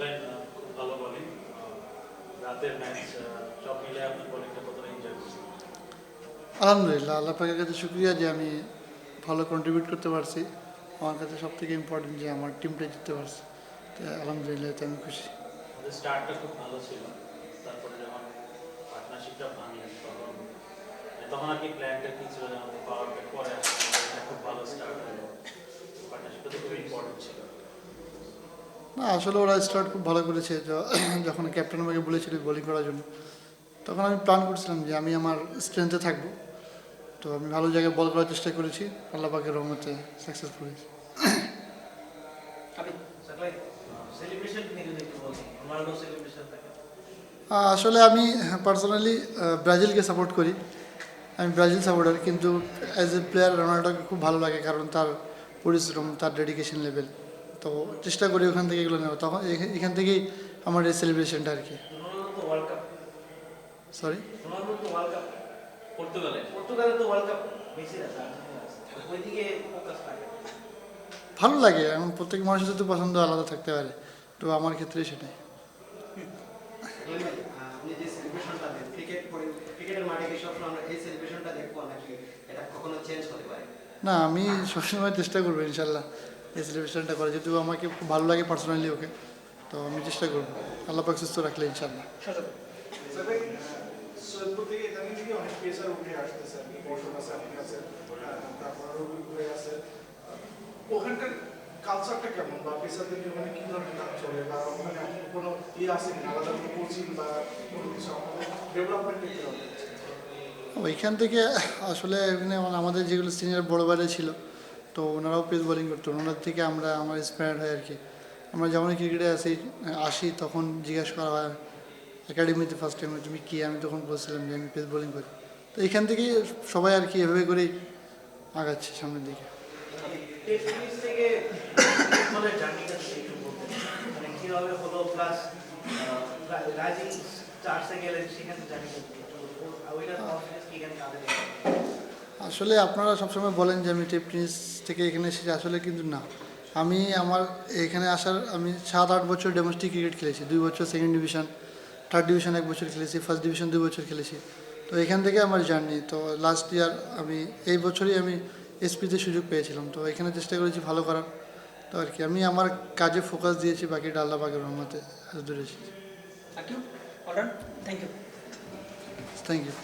আহ, খুব ভালো বলিং। রাতের ম্যাচ সব মিলে আপনার বলিংটা কতটা এনজয় করছেন? আলহামদুলিল্লাহ আল্লাহ পাকের কাছে শুক্রিয়া যে আমি ভালো কন্ট্রিবিউট করতে পারছি। আমার কাছে সব থেকে ইম্পর্টেন্ট যে আমার টিমটা জিততে পারছে। তো আলহামদুলিল্লাহ এতে আমি খুশি। স্টার্টটা খুব ভালো ছিল। তারপরে যখন পার্টনারশিপটা ভাঙি তখন মানে তখন আর কি প্ল্যানটা কি ছিল পাওয়ার প্লে পরে খুব ভালো স্টার্ট হলো। পার্টনারশিপটা তো খুব ইম্পর্টেন্ট ছিল। না আসলে ওরা স্টার্ট খুব ভালো করেছে। যখন ক্যাপ্টেন আমাকে বলেছিল বোলিং করার জন্য তখন আমি প্ল্যান করছিলাম যে আমি আমার স্ট্রেংথে থাকব। তো আমি ভালো জায়গায় বল করার চেষ্টা করেছি আল্লাহ পাকের রহমতে সাকসেসফুল হয়েছি। আসলে আমি পার্সোনালি ব্রাজিলকে সাপোর্ট করি। আমি ব্রাজিল সাপোর্টার কিন্তু অ্যাজ এ প্লেয়ার রোনাল্ডোকে খুব ভালো লাগে কারণ তার পরিশ্রম তার ডেডিকেশন লেভেল তো চেষ্টা করি ওখান থেকে এগুলো নেওয়া তখন এখা- এখান থেকেই আমার এই সেলিব্রেশনটা আর কি। রোনাল্ডো তো ওয়ার্ল্ড কাপ সরি রোনাল্ডো তো ওয়ার্ল্ড কাপ পর্তুগালে। পর্তুগালে তো ওয়ার্ল্ড কাপ মেসির আছে আর্জেন্টিনা আছে। ওইদিকে ফোকাস থাকে। ভালো লাগে এখন প্রত্যেক মানুষের তো পছন্দ আলাদা থাকতে পারে। তো আমার ক্ষেত্রে সেটাই। আপনি যে সেলিব্রেশনটা দেন ক্রিকেট ক্রিকেটের মাঠে কি সবসময় আমরা এই সেলিব্রেশনটা দেখব নাকি এটা কখনো চেঞ্জ হতে পারে? না আমি সবসময় চেষ্টা করব ইনশাল্লাহ। এই সেলিব্রেশনটা করা যেহেতু আমাকে খুব ভালো লাগে পার্সোনালি ওকে তো আমি চেষ্টা করব। আল্লাহ পাক সুস্থ রাখলে ইনশাল্লাহ সৈয়দপুর থেকে ইতালি থেকে অনেক পেশার উঠে আসতেছে আর কি বসত আছে আপনি আছে তারপর রবি আছে আহ, ওখানকার কালচারটা কেমন? বা পেশাদের ওখানে কি ধরনের কাজ চলে? বা ওখানে কোনো ইয়ে আছে কিনা? আলাদা কোনো কোচিং বা কোনো কিছু? আমাদের ডেভেলপমেন্ট ওইখান থেকে আসলে মানে আমাদের যেগুলো সিনিয়র বড় বাইরে ছিল তো ওনারাও পেস বোলিং করতো ওনার থেকে আমরা, আমার ইন্সপায়ার্ড হয় আর কি। আমরা যেমন ক্রিকেটে আসি আসি তখন জিজ্ঞাসা করা হয় একাডেমিতে ফার্স্ট টাইমে তুমি কি? আমি তখন বলছিলাম যে, আমি পেস বোলিং করি। তো এখান থেকেই সবাই আর কি এভাবে করেই আগাচ্ছে সামনের দিকে। সেখানে আসলে আপনারা সবসময় বলেন যে আমি টেপনিস থেকে এখানে এসেছি আসলে কিন্তু না। আমি আমার এখানে আসার আমি সাত আট বছর ডোমেস্টিক ক্রিকেট খেলেছি দুই বছর সেকেন্ড ডিভিশন থার্ড ডিভিশন এক বছর খেলেছি ফার্স্ট ডিভিশন দুই বছর খেলেছি। তো এখান থেকে আমার জার্নি তো লাস্ট ইয়ার আমি এই বছরই আমি এসপিতে সুযোগ পেয়েছিলাম। তো এখানে চেষ্টা করেছি ভালো করার। তো আর কি আমি আমার কাজে ফোকাস দিয়েছি বাকিটা আল্লাহ বাকের রহমতে এত দূরে থ্যাংক you. Thank you